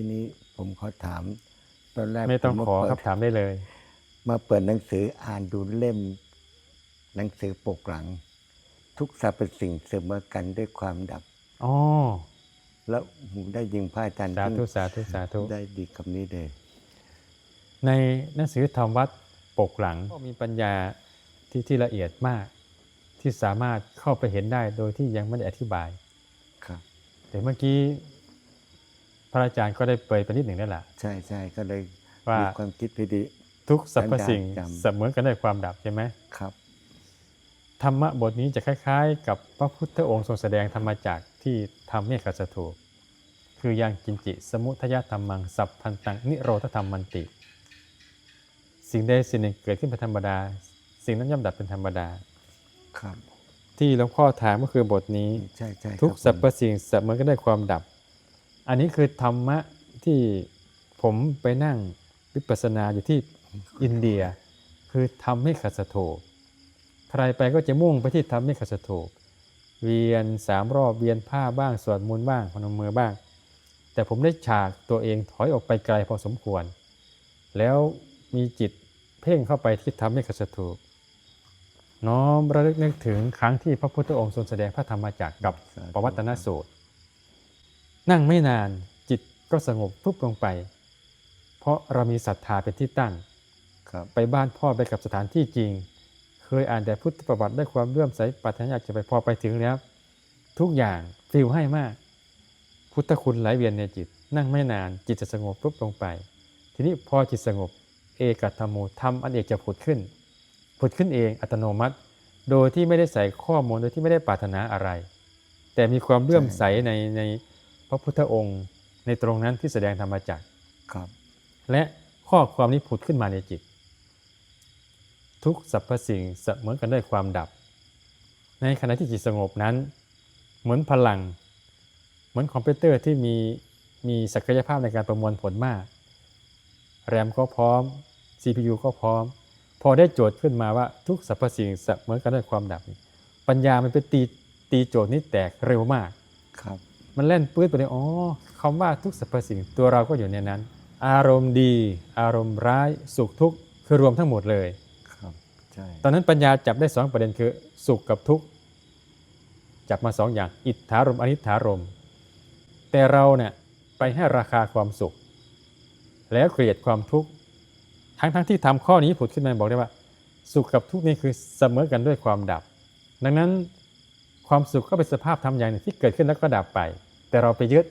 ทีนี้ผมขอถาม ตอนแรกไม่ต้องผขอเปิดครับถามได้เลย มาเปิดหนังสืออ่านดูเล่ม หนังสือปกหลัง ทุกสรรพสิ่งเสมอกันด้วยความดับอ๋อแล้วผมได้ยิงพระอาจารย์สาธุที่สาธุสาธุได้ดีคำนี้เลยในหนังสือธรรมวัดปกหลังก็มีปัญญาที่ที่ละเอียดมาก ที่สามารถเข้าไปเห็นได้โดยที่ยังไม่ได้อธิบายครับ แต่เมื่อกี้ พระอาจารย์ก็ได้เปรยไปนิดหนึ่งแล้วล่ะใช่ใช่ก็เลยว่ามีความคิดพอดีทุกสรรพสิ่งปัญญาจำเสมอกันด้วยความดับใช่ไหมครับ ธรรมะบทนี้จะคล้าย ๆ กับพระพุทธองค์ทรงแสดงธรรมจักรที่ทำเมฆขัสถูกคือยังกินจิ สมุทยธรรมังสัพพันตังนิโรธธรรมมันติ สิ่งใดสิ่งหนึ่งเกิดขึ้นเป็นธรรมดา สิ่งนั้นย่อมดับเป็นธรรมดา ครับ ที่หลวงพ่อถามก็คือบทนี้ ใช่ใช่ทุกคสรบรพสิ่งเสมอกันด้วยความดับ อันนี้คือธรรมะที่ผมไปนั่งวิปัสสนาอยู่ที่อินเดีย คือทำให้ขัสโถใครไปก็จะมุ่งไปที่ทำให้ขัสโถเวียนสามรอบเวียนผ้าบ้างสวดมนต์บ้างพนมมือบ้าง แต่ผมได้ฉากตัวเองถอยออกไปไกลพอสมควร แล้วมีจิตเพ่งเข้าไปที่ทำให้ขัสโถน้อมระลึกนึกถึงครั้งที่พระพุทธองค์ทรงแสดงพระธรรมจักรกับสาธุปวัตนสูตร นั่งไม่นานจิตก็สงบปุ๊บลงไป เพราะเรามีศรัทธาเป็นที่ตั้งครับไปบ้านพ่อไปกับสถานที่จริง เคยอ่านแต่พุทธประวัติได้ความเลื่อมใสปรารถนาอยากจะไปพอไปถึงแล้ว ทุกอย่างฟิลให้มาก พุทธคุณไหลเวียนในจิต นั่งไม่นานจิตจะสงบปุ๊บลงไป ทีนี้พอจิตสงบ เอกธรรมโมธรรมอันเอกจะผุดขึ้น ผุดขึ้นเองอัตโนมัติ โดยที่ไม่ได้ใส่ข้อมูลโดยที่ไม่ได้ปรารถนาอะไร แต่มีความเลื่อมใสในใน พระพุทธองค์ในตรงนั้นที่แสดงธรรมจักรครับและข้อความนี้ผุดขึ้นมาในจิต ทุกสรรพสิ่งเสมอกันด้วยความดับ ในขณะที่จิตสงบนั้น เหมือนพลัง เหมือนคอมพิวเตอร์ที่มีมีศักยภาพในการประมวลผลมาก แรมก็พร้อม CPU ก็พร้อม พอได้โจทย์ขึ้นมาว่าทุกสรรพสิ่งเสมอกันด้วยความดับ ปัญญามันไปตีตีโจทย์นี้แตกเร็วมากครับ มันเล่นปื้ดไปเลยอ๋อคำว่าทุกสรรพสิ่งตัวเราก็อยู่ในนั้น อารมณ์ดี อารมณ์ร้ายสุขทุกข์คือรวมทั้งหมดเลยครับใช่ตอนนั้นปัญญาจับได้สองประเด็นคือ สุขกับทุกข์จับมาสองอย่าง อิทธารมณ์อนิถารมณ์แต่เราเนี่ยไปให้ราคาความสุข แล้วเกลียดความทุกข์ทั้งทั้งที่ทำข้อนี้ผุดขึ้นมาบอกได้ว่า สุขกับทุกข์นี่คือเสมอกันด้วยความดับ ดังนั้นความสุขก็เป็นสภาพธรรมอย่างหนึ่งที่เกิดขึ้นแล้วก็ดับไป แต่เราไปยึด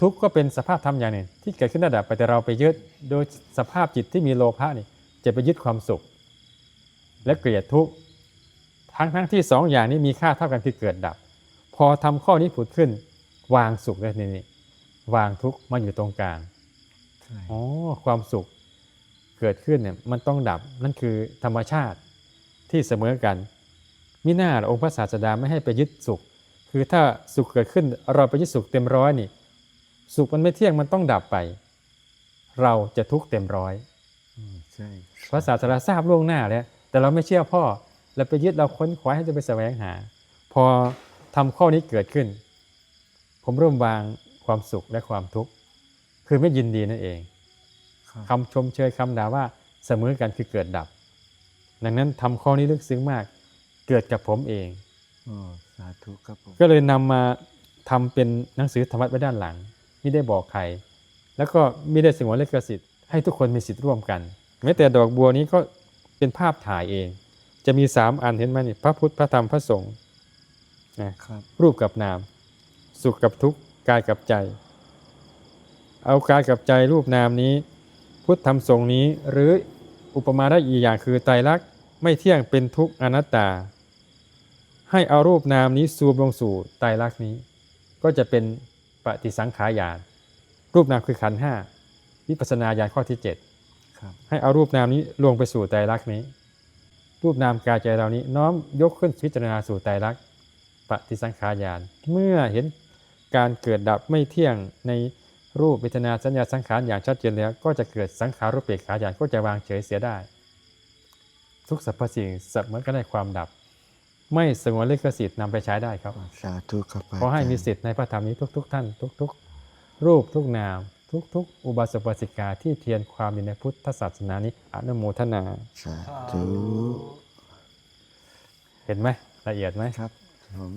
ทุกข์ก็เป็นสภาพธรรมอย่างหนึ่งที่เกิดขึ้นแล้วดับไปแต่เราไปยึด โดยสภาพจิตที่มีโลภะนี่จะไปยึดความสุข และเกลียดทุกข์ทั้งทั้งที่สองอย่างนี้มีค่าเท่ากันคือเกิดดับ พอทำข้อนี้ผุดขึ้น วางสุขได้นี่นี่วางทุกข์มาอยู่ตรงกลางใช่อ๋อความสุขเกิดขึ้นเนี่ยมันต้องดับนั่นคือธรรมชาติที่เสมอกันมิน่าล่ะองค์พระศาสดาไม่ให้ไปยึดสุข คือถ้าสุขเกิดขึ้นเราไปยึดสุขเต็มร้อยนี่ สุขมันไม่เที่ยงมันต้องดับไป เราจะทุกข์เต็มร้อยอืมใช่พระศาสดาทราบล่วงหน้าแล้ว แต่เราไม่เชื่อพ่อเราไปยึดเราค้นคว้าให้จะไปแสวงหา พอทำข้อนี้เกิดขึ้น ผมเริ่มวางความสุขและความทุกข์คือไม่ยินดีนั่นเองครับคำชมเชยคำด่าว่าเสมอกันคือเกิดดับ ดังนั้นทำข้อนี้ลึกซึ้งมากเกิดกับผมเอง อ๋อสาธุครับผมก็เลยนำมาทำเป็นหนังสือธรรมะไว้ด้านหลัง ไม่ได้บอกใคร แล้วก็ไม่ได้สงวนลิขสิทธิ์ให้ทุกคนมีสิทธิ์ร่วมกันแม้แต่ดอกบัวนี้ก็เป็นภาพถ่ายเอง จะมีสามอันเห็นไหมนี่พระพุทธพระธรรมพระสงฆ์นะครับรูปกับนาม สุขกับทุกข์กายกับใจ เอากายกับใจรูปนามนี้ พุทธธรรมสงฆ์นี้หรืออุปมาได้อีกอย่างคือไตรลักษณ์ไม่เที่ยงเป็นทุกข์อนัตตา ให้เอารูปนามนี้ซูมลงสู่ไตรลักษณ์นี้ ก็จะเป็นปฏิสังขารญาณรูปนามคือขันธ์ห้าวิปัสสนาญาณข้อที่7ครับให้เอารูปนามนี้ลงไปสู่ไตรลักษณ์นี้ รูปนามกายใจเรานี้น้อมยกขึ้นพิจารณาสู่ไตรลักษณ์ปฏิสังขารญาณเมื่อเห็นการเกิดดับไม่เที่ยงในรูปเวทนาสัญญาสังขารอย่างชัดเจนแล้ว ก็จะเกิดสังขารุปเปกขาญาณก็จะวางเฉยเสียได้ ทุกสรรพสิ่งเสมอกันได้ความดับ ไม่สงวนลิขสิทธิ์นำไปใช้ได้ครับ สาธุครับขอให้มีสิทธิ์ในพระธรรมนี้ทุก ๆ ท่าน ทุก ๆ รูปทุกนาม ทุก ๆ อุบาสกอุบาสิกาที่เทียนความอยู่ในพุทธศาสนานี้อนุโมทนา สาธุ เห็นไหมละเอียดไหมครับผม